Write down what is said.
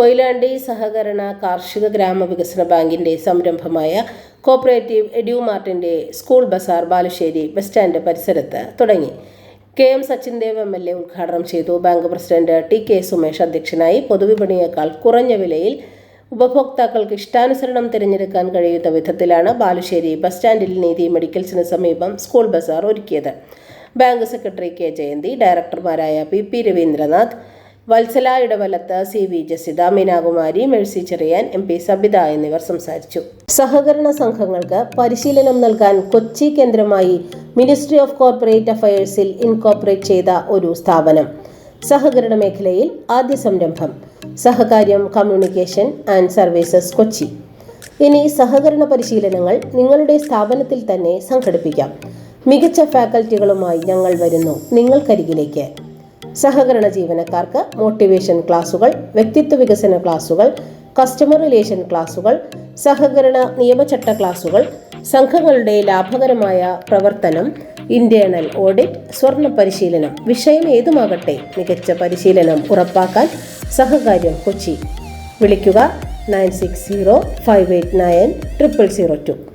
കൊയിലാണ്ടി സഹകരണ കാർഷിക ഗ്രാമവികസന ബാങ്കിന്റെ സംരംഭമായ cooperative എഡ്യൂമാർട്ടിന്റെ school Bazaar Balussery bus stand പരിസരത്ത് തുടങ്ങി. K M Sachin Dev M L A ഉദ്ഘാടനം ചെയ്തു. Bank president T K Sumesh അധ്യക്ഷനായി പൊതുവിപണിയേക്കാൾ കുറഞ്ഞ വിലയിൽ ഉപഭോക്താക്കൾക്ക് ഇഷ്ടാനുസരണം തിരഞ്ഞെടുക്കാൻ കഴിയുന്ന വിധത്തിലാണ് ബാലുശ്ശേരി ബസ് സ്റ്റാൻഡിൽ നീതി മെഡിക്കൽസിന് സമീപം സ്കൂൾ ബസാർ ഒരുക്കിയത്. Bank secretary K Jayanthi ഡയറക്ടർമാരായ P P Raveendranath Vatsala Edavalath C V Jasitha Meenakumari Mercy Cherian M P Sabitha എന്നിവർ സംസാരിച്ചു. സഹകരണ സംഘങ്ങൾക്ക് പരിശീലനം നൽകാൻ കൊച്ചി കേന്ദ്രമായി മിനിസ്ട്രി ഓഫ് കോർപ്പറേറ്റ് അഫയേഴ്സിൽ ഇൻകോർപ്പറേറ്റ് ചെയ്ത ഒരു സ്ഥാപനം. സഹകരണ മേഖലയിൽ ആദ്യ സംരംഭം. Sahakaryam communication and services Kochi. ഇനി സഹകരണ പരിശീലനങ്ങൾ നിങ്ങളുടെ സ്ഥാപനത്തിൽ തന്നെ സംഘടിപ്പിക്കാം. മികച്ച ഫാക്കൽറ്റികളുമായി ഞങ്ങൾ വരുന്നു. നിങ്ങൾക്കരികിലേക്ക്. സഹകരണ ജീവനക്കാർക്ക് മോട്ടിവേഷൻ ക്ലാസുകൾ വ്യക്തിത്വ വികസന ക്ലാസുകൾ കസ്റ്റമർ റിലേഷൻ ക്ലാസുകൾ സഹകരണ നിയമചട്ട ക്ലാസുകൾ സംഘങ്ങളുടെ ലാഭകരമായ പ്രവർത്തനം ഇന്റേണൽ ഓഡിറ്റ് സ്വർണ പരിശീലനം വിഷയം ഏതുമാകട്ടെ മികച്ച പരിശീലനം ഉറപ്പാക്കാൻ സഹകാര്യം കൊച്ചി. വിളിക്കുക nine six zero five eight nine triple zero two.